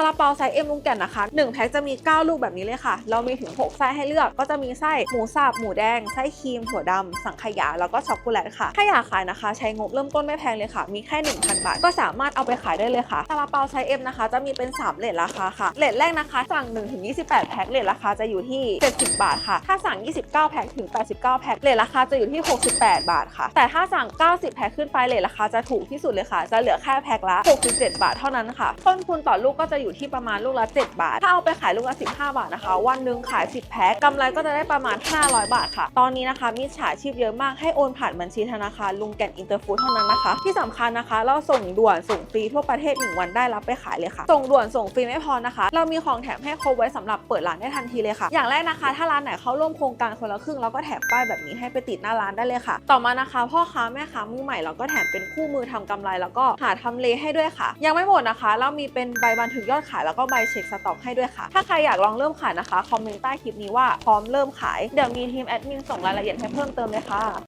าลาเปาไซส์เอ็มลุงแก่นนะคะ1แพ็คจะมี 9 ลูกแบบนี้เลยค่ะ เรามีถึง 6 ไส้ให้เลือก ก็จะมีไส้หมูสับหมูแดง ไส้ครีมถั่วดำสังขยา แล้วก็ช็อกโกแลตค่ะถ้าอยากขายนะคะ ใช้งบเริ่มต้นไม่แพงเลยค่ะ มีแค่ 1,000 บาท ก็สามารถเอาไปขายได้เลยค่ะซาลาเปาไซส์เอ็มนะคะ จะมีเป็น 3เลทราคาค่ะเลทแรกนะคะ สั่ง1ถึง28 แพ็คเลทราคาจะอยู่ที่ 70 บาทค่ะ ถ้าสั่ง 29 แพ็คถึง 89 แพ็คเลทราคาจะอยู่ที่ 68 บาทค่ะ แต่ถ้าสั่ง 90 แพ็คขึ้นไปเลทราคาจะถูกที่สุดเลยค่ะ จะเหลือแค่แพ็คละ 67 บาทเท่านั้นค่ะ ต้นทุนต่อลูกก็จะอยู่ที่ประมาณลูกละ 7 บาท ถ้าเอาไปขายลูกละ 15 บาทนะคะ วันหนึ่งขาย 10 แพ็คกำไรก็จะได้ประมาณ 500 บาทค่ะ ตอนนี้นะคะมีฉาชีพเยอะมากให้โอนผ่านบัญชีธนาคารลุงแก่นอินเตอร์ฟู้ดเท่านั้นนะคะ ที่สำคัญนะคะ เราส่งด่วนส่งฟรีทั่วประเทศ 1 วันได้รับไปขายเลยค่ะ ส่งด่วนส่งฟรีไม่พอนะคะ เรามีของแถมให้ครบไว้สำหรับเปิดร้านได้ทันทีเลยค่ะ อย่างแรกนะคะ ถ้าร้านไหนเข้าร่วมโครงการคนละครึ่งเราก็แถมป้ายแบบนี้ให้ไปติดหน้าร้านได้เลยค่ะ ต่อมานะคะ พ่อค้าแม่ค้ามือใหม่เราก็แถมเป็นคู่มือทำกำไร แล้วก็หาทำเลให้ด้วยค่ะ ยังไม่หมดนะคะ เรามีเป็นใบบันทึกยอดขายแล้วก็ใบเช็คสต็อกให้ด้วยค่ะ ถ้าใครอยากลองเริ่มขายนะคะ คอมเมนต์ใต้คลิปนี้ว่าพร้อมเริ่มขาย เดี๋ยวมีทีมแอดมินส่งรายละเอียดให้เพิ่มเติมเลยค่ะ